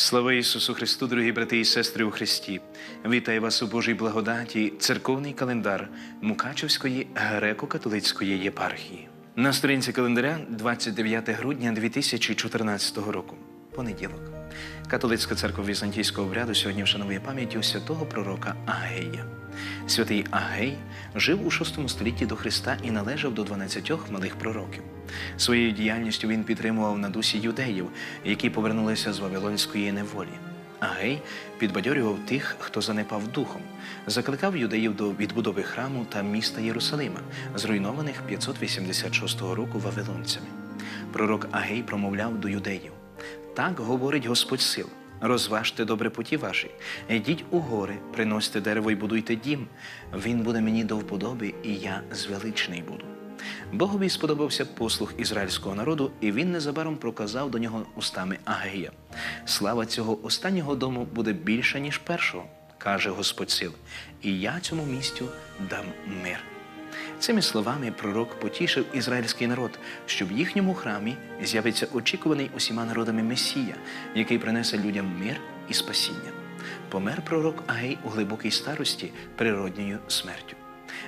Слава Ісусу Христу, дорогі брати і сестри у Христі! Вітаю вас у Божій благодаті, церковний календар Мукачевської греко-католицької єпархії. На сторінці календаря 29 грудня 2014 року. Понеділок. Католицька церква Візантійського обряду сьогодні вшановує пам'яттю святого пророка Агея. Святий Агей жив у VI столітті до Христа і належав до 12 малих пророків. Своєю діяльністю він підтримував на дусі юдеїв, які повернулися з Вавилонської неволі. Агей підбадьорював тих, хто занепав духом, закликав юдеїв до відбудови храму та міста Єрусалима, зруйнованих 586 року вавилонцями. Пророк Агей промовляв до юдеїв. Так говорить Господь сил. Розважте добре путі ваші, йдіть у гори, приносьте дерево і будуйте дім. Він буде мені до вподоби, і я звеличний буду. Богові сподобався послух ізраїльського народу, і він незабаром проказав до нього устами Агея. Слава цього останнього дому буде більша, ніж першого, каже Господь сил, і я цьому містю дам мир. Цими словами пророк потішив ізраїльський народ, що в їхньому храмі з'явиться очікуваний усіма народами Месія, який принесе людям мир і спасіння. Помер пророк Агей у глибокій старості природньою смертю.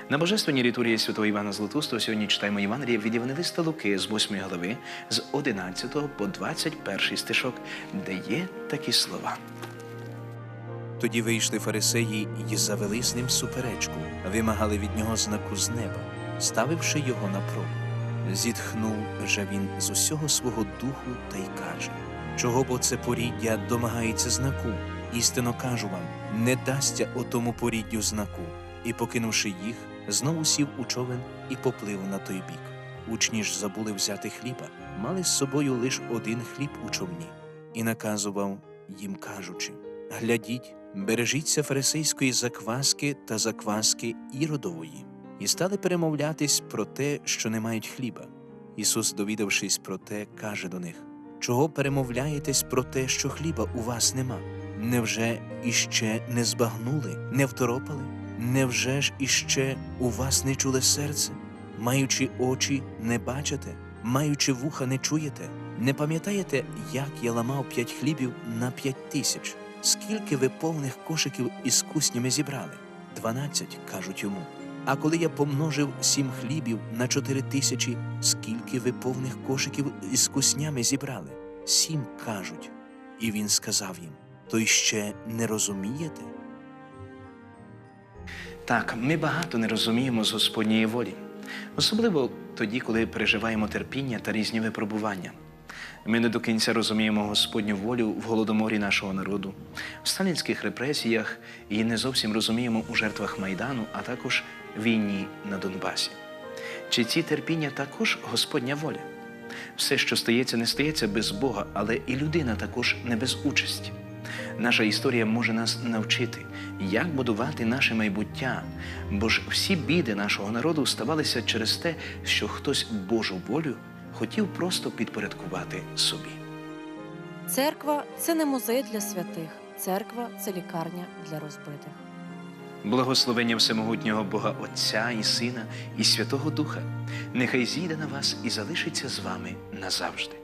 На божественній літургії святого Івана Златустого сьогодні читаємо Євангелія від Євангелиста Луки з 8 глави, з 11 по 21 стишок, де є такі слова. Тоді вийшли фарисеї і завели з ним суперечку, вимагали від нього знаку з неба, ставивши його на пробу. Зітхнув же він з усього свого духу та й каже: Чого бо це поріддя домагається знаку? Істинно кажу вам, не дасться отому поріддю знаку. І, покинувши їх, знову сів у човен і поплив на той бік. Учні ж забули взяти хліба, мали з собою лиш один хліб у човні, і наказував їм кажучи: Глядіть, бережіться фарисейської закваски та закваски іродової, і стали перемовлятись про те, що не мають хліба. Ісус, довідавшись про те, каже до них: Чого перемовляєтесь про те, що хліба у вас нема? Невже іще не збагнули, не второпали? Невже ж іще у вас не чуле серце? Маючи очі, не бачите, маючи вуха, не чуєте? Не пам'ятаєте, як я ламав п'ять хлібів на п'ять тисяч? Скільки ви повних кошиків із куснями зібрали? Дванадцять, кажуть йому. А коли я помножив сім хлібів на чотири тисячі, скільки ви повних кошиків із куснями зібрали? Сім кажуть. І він сказав їм: То й ще не розумієте? Так, ми багато не розуміємо з Господньої волі, особливо тоді, коли переживаємо терпіння та різні випробування. Ми не до кінця розуміємо Господню волю в голодоморі нашого народу, в сталінських репресіях і не зовсім розуміємо у жертвах Майдану, а також війні на Донбасі. Чи ці терпіння також Господня воля? Все, що стається, не стається без Бога, але і людина також не без участі. Наша історія може нас навчити, як будувати наше майбуття, бо ж всі біди нашого народу ставалися через те, що хтось Божу волю хотів просто підпорядкувати собі. Церква це не музей для святих, церква це лікарня для розбитих. Благословення Всемогутнього Бога Отця і Сина і Святого Духа, нехай зійде на вас і залишиться з вами назавжди.